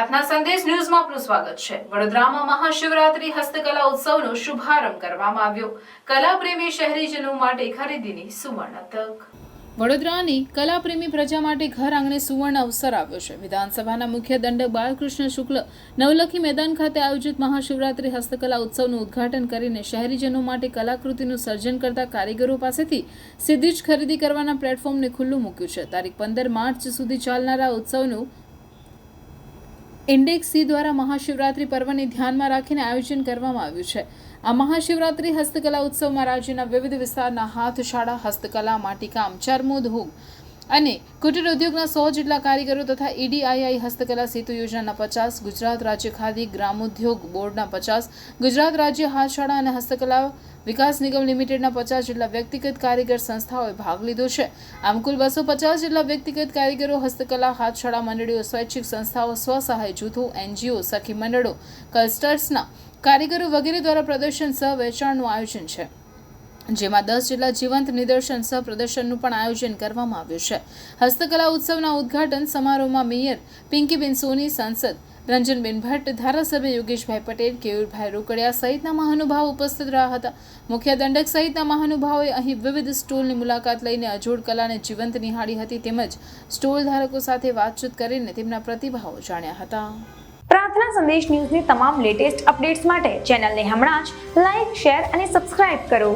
પ્રાર્થના સંદેશ ન્યૂઝમાં આપનું સ્વાગત છે. વડોદરામાં મહાશિવરાત્રી હસ્તકલા ઉત્સવનો શુભારંભ કરવામાં આવ્યો. કલાપ્રેમી શહેરીજનો માટે ખરીદીની સુવર્ણ તક. વડોદરાની કલાપ્રેમી પ્રજા માટે ઘર આંગણે સુવર્ણ અવસર આવ્યો છે. વિધાનસભાના મુખ્ય દંડક બાળકૃષ્ણ શુક્લ નવલખી મેદાન ખાતે આયોજિત મહાશિવરાત્રી હસ્તકલા ઉત્સવનું ઉદ્ઘાટન કરીને શહેરીજનો માટે કલાકૃતિનું સર્જન કરતા કારીગરો પાસેથી સીધી જ ખરીદી કરવાના પ્લેટફોર્મને ખુલ્લું મૂક્યું છે. તારીખ પંદર માર્ચ સુધી ચાલનારા ઉત્સવનું ઇન્ડેક્સ દ્વારા મહાશિવરાત્રિ પર્વને ધ્યાનમાં રાખીને આયોજન કરવામાં આવ્યું છે. આ મહાશિવરાત્રી હસ્તકલા ઉત્સવમાં રાજ્યના વિવિધ વિસ્તારના હાથશાળા, હસ્તકલા, માટીકામ ચર્મોદ્યોગ અને કુટીર ઉદ્યોગના સો જેટલા કારીગરો તથા ઈડીઆઈઆઈ હસ્તકલા સેતુ યોજનાના પચાસ, ગુજરાત રાજ્ય ખાદી ગ્રામોદ્યોગ બોર્ડના પચાસ, ગુજરાત રાજ્ય હાથશાળા અને હસ્તકલા વિકાસ નિગમ લિમિટેડના પચાસ જેટલા વ્યક્તિગત કારીગર સંસ્થાઓએ ભાગ લીધો છે. આમ કુલ બસો પચાસ જેટલા વ્યક્તિગત કારીગરો હસ્તકલા, હાથશાળા મંડળીઓ, સ્વૈચ્છિક સંસ્થાઓ, સ્વસહાય જૂથો, એનજીઓ, સખી મંડળો, કલસ્ટર્સના કારીગરો વગેરે દ્વારા પ્રદર્શન, સહ વેચાણનું આયોજન છે. જેમાં દસ જેટલા જીવંત નિદર્શન, સહ પ્રદર્શનનું પણ આયોજન કરવામાં આવ્યું છે. હસ્તકલા ઉત્સવના ઉદ્ઘાટન સમારોહમાં મેયર પિંકીબેન સોની, સાંસદ રંજનબેન ભટ્ટ, ધારાસભ્ય યોગેશભાઈ પટેલ, કેયુરભાઈ રોકડિયા સહિતના મહાનુભાવો ઉપસ્થિત રહ્યા હતા. મુખ્ય દંડક સહિતના મહાનુભાવોએ અહીં વિવિધ સ્ટોલની મુલાકાત લઈને અજોડ કલાને જીવંત નિહાળી હતી તેમજ સ્ટોલ ધારકો સાથે વાતચીત કરીને તેમના પ્રતિભાવો જાણ્યા હતા. પ્રાર્થના સંદેશ ન્યૂઝની તમામ લેટેસ્ટ અપડેટ્સ માટે ચેનલને હમણાં જ લાઈક, શેર અને સબસ્ક્રાઇબ કરો.